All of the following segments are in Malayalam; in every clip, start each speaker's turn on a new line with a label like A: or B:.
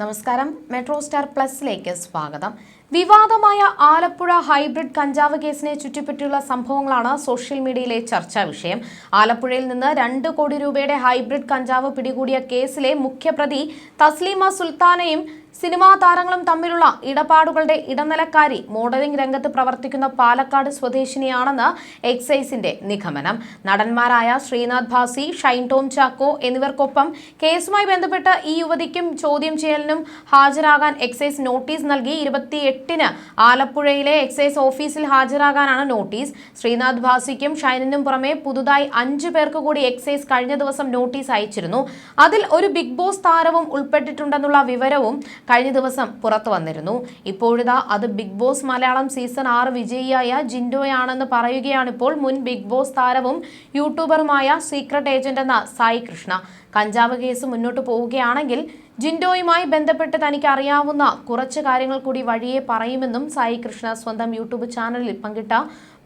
A: നമസ്കാരം. മെട്രോ സ്റ്റാർ പ്ലസിലേക്ക് സ്വാഗതം. വിവാദമായ ആലപ്പുഴ ഹൈബ്രിഡ് കഞ്ചാവ് കേസിനെ ചുറ്റിപ്പറ്റിയുള്ള സംഭവങ്ങളാണ് സോഷ്യൽ മീഡിയയിലെ ചർച്ചാ വിഷയം. ആലപ്പുഴയിൽ നിന്ന് രണ്ട് കോടി രൂപയുടെ ഹൈബ്രിഡ് കഞ്ചാവ് പിടികൂടിയ കേസിലെ മുഖ്യപ്രതി തസ്ലീമ സുൽത്താനയും സിനിമാ താരങ്ങളും തമ്മിലുള്ള ഇടപാടുകളുടെ ഇടനിലക്കാരി മോഡലിംഗ് രംഗത്ത് പ്രവർത്തിക്കുന്ന പാലക്കാട് സ്വദേശിനിയാണെന്ന് എക്സൈസിന്റെ നിഗമനം. നടന്മാരായ ശ്രീനാഥ് ഭാസി ഷൈൻ ടോം ചാക്കോ എന്നിവർക്കൊപ്പം കേസുമായി ബന്ധപ്പെട്ട് ഈ യുവതിക്കും ചോദ്യം ചെയ്യലിനും ഹാജരാകാൻ എക്സൈസ് നോട്ടീസ് നൽകി. ഇരുപത്തിയെട്ടിന് ആലപ്പുഴയിലെ എക്സൈസ് ഓഫീസിൽ ഹാജരാകാനാണ് നോട്ടീസ്. ശ്രീനാഥ് ഭാസിക്കും ഷൈനിനും പുറമെ പുതുതായി അഞ്ചു പേർക്ക് കൂടി എക്സൈസ് കഴിഞ്ഞ ദിവസം നോട്ടീസ് അയച്ചിരുന്നു. അതിൽ ഒരു ബിഗ് ബോസ് താരവും ഉൾപ്പെട്ടിട്ടുണ്ടെന്നുള്ള വിവരവും കഴിഞ്ഞ ദിവസം പുറത്തു വന്നിരുന്നു. ഇപ്പോഴിതാ അത് ബിഗ് ബോസ് മലയാളം സീസൺ ആറ് വിജയിയായ ജിൻഡോയാണെന്ന് പറയുകയാണിപ്പോൾ മുൻ ബിഗ് ബോസ് താരവും യൂട്യൂബറുമായ സീക്രട്ട് ഏജന്റ് എന്ന സായി കൃഷ്ണ. കഞ്ചാവ് കേസ് മുന്നോട്ട് പോവുകയാണെങ്കിൽ ജിൻഡോയുമായി ബന്ധപ്പെട്ട് തനിക്ക് അറിയാവുന്ന കുറച്ച് കാര്യങ്ങൾ കൂടി വഴിയെ പറയുമെന്നും സായി കൃഷ്ണ സ്വന്തം യൂട്യൂബ് ചാനലിൽ പങ്കിട്ട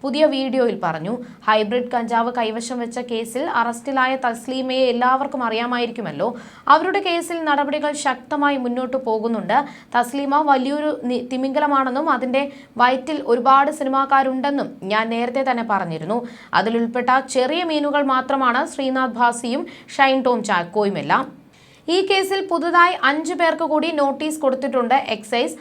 A: പുതിയ വീഡിയോയിൽ പറഞ്ഞു ഹൈബ്രിഡ് കഞ്ചാവ് കൈവശം വെച്ച കേസിൽ അറസ്റ്റിലായ തസ്ലീമയെ എല്ലാവർക്കും അറിയാമായിരിക്കുമല്ലോ. അവരുടെ കേസിൽ നടപടികൾ ശക്തമായി മുന്നോട്ട് പോകുന്നുണ്ട്. തസ്ലീമ വലിയൊരു തിമിംഗലമാണെന്നും അതിന്റെ വയറ്റിൽ ഒരുപാട് സിനിമാക്കാരുണ്ടെന്നും ഞാൻ നേരത്തെ തന്നെ പറഞ്ഞിരുന്നു. അതിലുൾപ്പെട്ട ചെറിയ മീനുകൾ മാത്രമാണ് ശ്രീനാഥ് ഭാസിയും ഷൈൻ ടോം ചാക്കോയുമെല്ലാം. ഈ കേസിൽ പുതുതായി അഞ്ചു പേർക്ക് കൂടി നോട്ടീസ് കൊടുത്തിട്ടുണ്ട് എക്സൈസ്.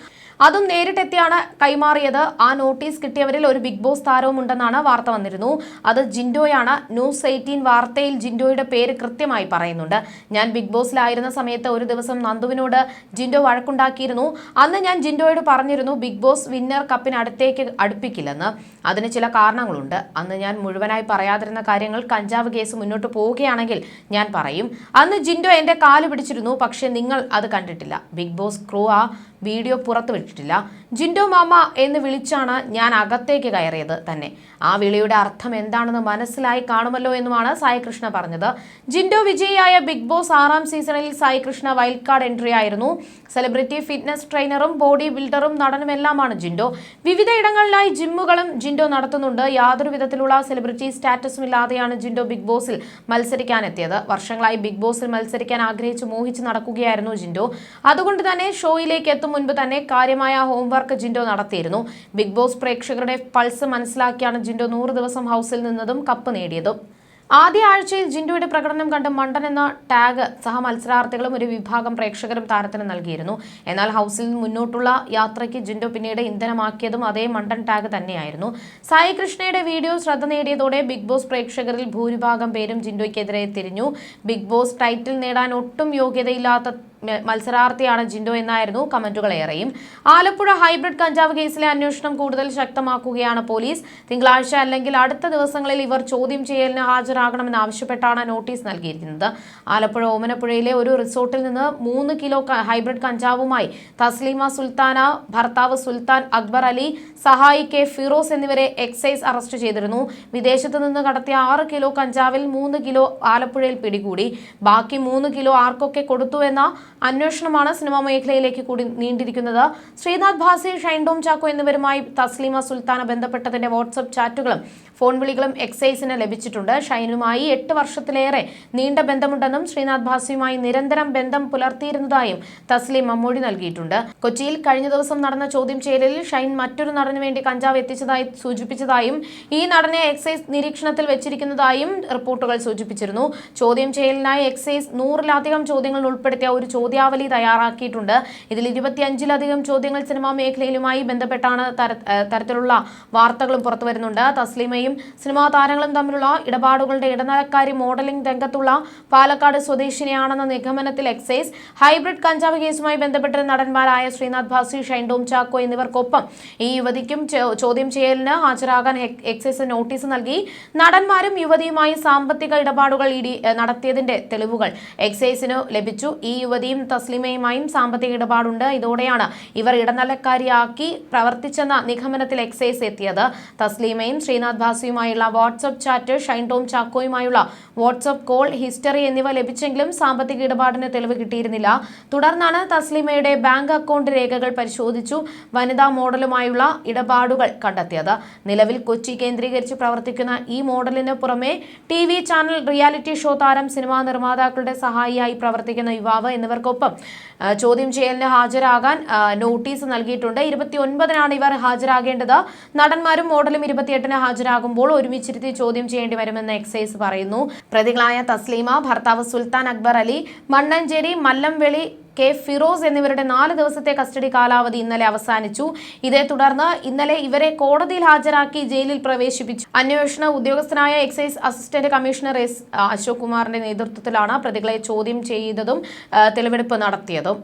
A: അതും നേരിട്ടെത്തിയാണ് കൈമാറിയത്. ആ നോട്ടീസ് കിട്ടിയവരിൽ ഒരു ബിഗ് ബോസ് താരവും ഉണ്ടെന്നാണ് വാർത്ത വന്നിരുന്നു. അത് ജിൻഡോയാണ്. ന്യൂസ് എയ്റ്റീൻ വാർത്തയിൽ ജിൻഡോയുടെ പേര് കൃത്യമായി പറയുന്നുണ്ട്. ഞാൻ ബിഗ് ബോസിലായിരുന്ന സമയത്ത് ഒരു ദിവസം നന്ദുവിനോട് ജിൻഡോ വഴക്കുണ്ടാക്കിയിരുന്നു. അന്ന് ഞാൻ ജിൻഡോയോട് പറഞ്ഞിരുന്നു ബിഗ് ബോസ് വിന്നർ കപ്പിന് അടുത്തേക്ക് അടുപ്പിക്കില്ലെന്ന്. അതിന് ചില കാരണങ്ങളുണ്ട്. അന്ന് ഞാൻ മുഴുവനായി പറയാതിരുന്ന കാര്യങ്ങൾ കഞ്ചാവ് കേസ് മുന്നോട്ട് പോവുകയാണെങ്കിൽ ഞാൻ പറയും. അന്ന് ജിൻഡോ എന്റെ കാൽ പിടിച്ചിരുന്നു പക്ഷേ നിങ്ങൾ അത് കണ്ടിട്ടില്ല. ബിഗ് ബോസ് ക്രൂ ആ വീഡിയോ പുറത്തുവിട്ടിട്ടില്ല ജിൻഡോ മാമ എന്ന് വിളിച്ചാണ് ഞാൻ അകത്തേക്ക് കയറിയത് തന്നെ. ആ വിളിയുടെ അർത്ഥം എന്താണെന്ന് മനസ്സിലായി കാണുമല്ലോ എന്നുമാണ് സായി കൃഷ്ണ പറഞ്ഞത്. ജിൻഡോ വിജയിയായ ബിഗ് ബോസ് ആറാം സീസണിൽ Sai Krishna wild card entry ആയിരുന്നു. സെലിബ്രിറ്റി ഫിറ്റ്നസ് ട്രെയിനറും ബോഡി ബിൽഡറും നടനുമെല്ലാമാണ് ജിൻഡോ. വിവിധ ഇടങ്ങളിലായി ജിമ്മുകളും ജിൻഡോ നടത്തുന്നുണ്ട്. യാതൊരു വിധത്തിലുള്ള സെലിബ്രിറ്റി സ്റ്റാറ്റസും ഇല്ലാതെയാണ് ജിൻഡോ ബിഗ് ബോസിൽ മത്സരിക്കാനെത്തിയത്. വർഷങ്ങളായി ബിഗ് ബോസിൽ മത്സരിക്കാൻ ആഗ്രഹിച്ച് മോഹിച്ച് നടക്കുകയായിരുന്നു ജിൻഡോ. അതുകൊണ്ട് തന്നെ ഷോയിലേക്ക് എത്തും മുൻപ് തന്നെ കാര്യമായ ഹോംവർക്ക് ജിൻഡോ നടത്തിയിരുന്നു. ബിഗ് ബോസ് പ്രേക്ഷകരുടെ പൾസ് മനസ്സിലാക്കിയാണ് ജിൻഡോ നൂറ് ദിവസം ഹൗസിൽ നിന്നതും കപ്പ് നേടിയതും. ആദ്യ ആഴ്ചയിൽ ജിൻഡോയുടെ പ്രകടനം കണ്ട് മണ്ടൻ എന്ന ടാഗ് സഹ മത്സരാർത്ഥികളും ഒരു വിഭാഗം പ്രേക്ഷകരും താരത്തിന് നൽകിയിരുന്നു. എന്നാൽ ഹൗസിൽ മുന്നോട്ടുള്ള യാത്രയ്ക്ക് ജിൻഡോ പിന്നീട് ഇന്ധനമാക്കിയതും അതേ മണ്ടൻ ടാഗ് തന്നെയായിരുന്നു. സായി കൃഷ്ണയുടെ വീഡിയോ ശ്രദ്ധ നേടിയതോടെ ബിഗ് ബോസ് പ്രേക്ഷകരിൽ ഭൂരിഭാഗം പേരും ജിൻഡോയ്ക്കെതിരെ തിരിഞ്ഞു. ബിഗ് ബോസ് ടൈറ്റിൽ നേടാൻ ഒട്ടും യോഗ്യതയില്ലാത്ത മത്സരാർത്ഥിയാണ് ജിൻഡോ എന്നായിരുന്നു കമന്റുകൾ ഏറെയും. ആലപ്പുഴ ഹൈബ്രിഡ് കഞ്ചാവ് കേസിലെ അന്വേഷണം കൂടുതൽ ശക്തമാക്കുകയാണ് പോലീസ്. തിങ്കളാഴ്ച അല്ലെങ്കിൽ അടുത്ത ദിവസങ്ങളിൽ ഇവർ ചോദ്യം ചെയ്യലിന് ഹാജരാകണമെന്ന് ആവശ്യപ്പെട്ടാണ് നോട്ടീസ് നൽകിയിരിക്കുന്നത്. ആലപ്പുഴ ഓമനപ്പുഴയിലെ ഒരു റിസോർട്ടിൽ നിന്ന് മൂന്ന് കിലോ ഹൈബ്രിഡ് കഞ്ചാവുമായി തസ്ലീമ സുൽത്താന ഭർത്താവ് സുൽത്താൻ അക്ബർ അലി സഹായി കെ ഫിറോസ് എന്നിവരെ എക്സൈസ് അറസ്റ്റ് ചെയ്തിരുന്നു. വിദേശത്ത് നിന്ന് കടത്തിയ ആറ് കിലോ കഞ്ചാവിൽ മൂന്ന് കിലോ ആലപ്പുഴയിൽ പിടികൂടി. ബാക്കി മൂന്ന് കിലോ ആർക്കൊക്കെ കൊടുത്തു എന്ന അന്വേഷണമാണ് സിനിമാ മേഖലയിലേക്ക് കൂടി നീണ്ടിരിക്കുന്നത്. ശ്രീനാഥ് ഭാസി ഷൈൻഡോം ചാക്കോ എന്നിവരുമായി തസ്ലീമ സുൽത്താന ബന്ധപ്പെട്ടതിന്റെ വാട്സപ്പ് ചാറ്റുകളും ഫോൺ വിളികളും എക്സൈസിന് ലഭിച്ചിട്ടുണ്ട്. ഷൈനുമായി എട്ട് വർഷത്തിലേറെ നീണ്ട ബന്ധമുണ്ടെന്നും ശ്രീനാഥ് ഭാസിയുമായി നിരന്തരം ബന്ധം പുലർത്തിയിരുന്നതായും തസ്ലീം മമ്മൂടി നൽകിയിട്ടുണ്ട്. കൊച്ചിയിൽ കഴിഞ്ഞ ദിവസം നടന്ന ചോദ്യം ചെയ്യലിൽ ഷൈൻ മറ്റൊരു നടന് വേണ്ടി കഞ്ചാവ് എത്തിച്ചതായി സൂചിപ്പിച്ചതായും ഈ നടനെ എക്സൈസ് നിരീക്ഷണത്തിൽ വെച്ചിരിക്കുന്നതായും റിപ്പോർട്ടുകൾ സൂചിപ്പിച്ചിരുന്നു. ചോദ്യം ചെയ്യലിനായി എക്സൈസ് നൂറിലധികം ചോദ്യങ്ങൾ ഉൾപ്പെടുത്തിയ ഒരു ചോദ്യാവലി തയ്യാറാക്കിയിട്ടുണ്ട്. ഇതിൽ ഇരുപത്തിയഞ്ചിലധികം ചോദ്യങ്ങൾ സിനിമാ മേഖലയിലുമായി ബന്ധപ്പെട്ടാണ് തരത്തിലുള്ള വാർത്തകളും പുറത്തു വരുന്നുണ്ട്. തസ്ലീമയും സിനിമാ താരങ്ങളും തമ്മിലുള്ള ഇടപാടുകളുടെ ഇടനിലക്കാരി മോഡലിംഗ് രംഗത്തുള്ള പാലക്കാട് സ്വദേശിനിയാണെന്ന നിഗമനത്തിൽ എക്സൈസ് ഹൈബ്രിഡ് കഞ്ചാവ് കേസുമായി ബന്ധപ്പെട്ട് നടന്മാരായ ശ്രീനാഥ് ഭാസി ഷൈൻഡോം ചാക്കോ എന്നിവർക്കൊപ്പം ഈ യുവതിക്കും ചോദ്യം ചെയ്യലിന് ഹാജരാകാൻ എക്സൈസ് നോട്ടീസ് നൽകി. നടന്മാരും യുവതിയുമായി സാമ്പത്തിക ഇടപാടുകൾ നടത്തിയതിന്റെ തെളിവുകൾ എക്സൈസിനു ലഭിച്ചു. ഈ യുവതിയും തസ്ലിമയുമായും സാമ്പത്തിക ഇടപാടുണ്ട്. ഇതോടെയാണ് ഇവർ ഇടനിലക്കാരിയാക്കി പ്രവർത്തിച്ചെന്ന നിഗമനത്തിൽ എക്സൈസ് എത്തിയത്. തസ്ലീമയും ശ്രീനാഥ് ഭാസിയുമായുള്ള വാട്സപ്പ് ചാറ്റ് ഷൈൻ ടോം ചാക്കോയുമായുള്ള വാട്സപ്പ് കോൾ ഹിസ്റ്ററി എന്നിവ ലഭിച്ചെങ്കിലും സാമ്പത്തിക ഇടപാടിന് തെളിവ് കിട്ടിയിരുന്നില്ല. തുടർന്നാണ് തസ്ലീമയുടെ ബാങ്ക് അക്കൗണ്ട് രേഖകൾ പരിശോധിച്ചു. വനിതാ മോഡലുമായുള്ള ഇടപാടുകൾ കണ്ടെത്തിയത്. നിലവിൽ കൊച്ചി കേന്ദ്രീകരിച്ച് പ്രവർത്തിക്കുന്ന ഈ മോഡലിന് പുറമെ ടി ചാനൽ റിയാലിറ്റി ഷോ താരം സിനിമാ നിർമ്മാതാക്കളുടെ സഹായിയായി പ്രവർത്തിക്കുന്ന യുവാവ് എന്നിവർക്കൊപ്പം ഇവർക്കൊപ്പം ചോദ്യം ചെയ്യലിന് ഹാജരാകാൻ നോട്ടീസ് നൽകിയിട്ടുണ്ട്. ഇരുപത്തി ഒൻപതിനാണ് ഇവർ ഹാജരാകേണ്ടത്. നടന്മാരും മോഡലും ഇരുപത്തിയെട്ടിന് ഹാജരാകുമ്പോൾ ഒരുമിച്ചിരുത്തി ചോദ്യം ചെയ്യേണ്ടി വരുമെന്ന് എക്സൈസ് പറയുന്നു. പ്രതികളായ തസ്ലീമ ഭർത്താവ് സുൽത്താൻ അക്ബർ അലി മണ്ണഞ്ചേരി മല്ലംവെളി കെ ഫിറോസ് എന്നിവരുടെ നാല് ദിവസത്തെ കസ്റ്റഡി കാലാവധി ഇന്നലെ അവസാനിച്ചു. ഇതേ തുടർന്ന് ഇന്നലെ ഇവരെ കോടതിയിൽ ഹാജരാക്കി ജയിലിൽ പ്രവേശിപ്പിച്ചു. അന്വേഷണ ഉദ്യോഗസ്ഥനായ excise assistant commissioner S Ashok കുമാറിന്റെ നേതൃത്വത്തിലാണ് പ്രതികളെ ചോദ്യം ചെയ്തതും തെളിവെടുപ്പ് നടത്തിയതും.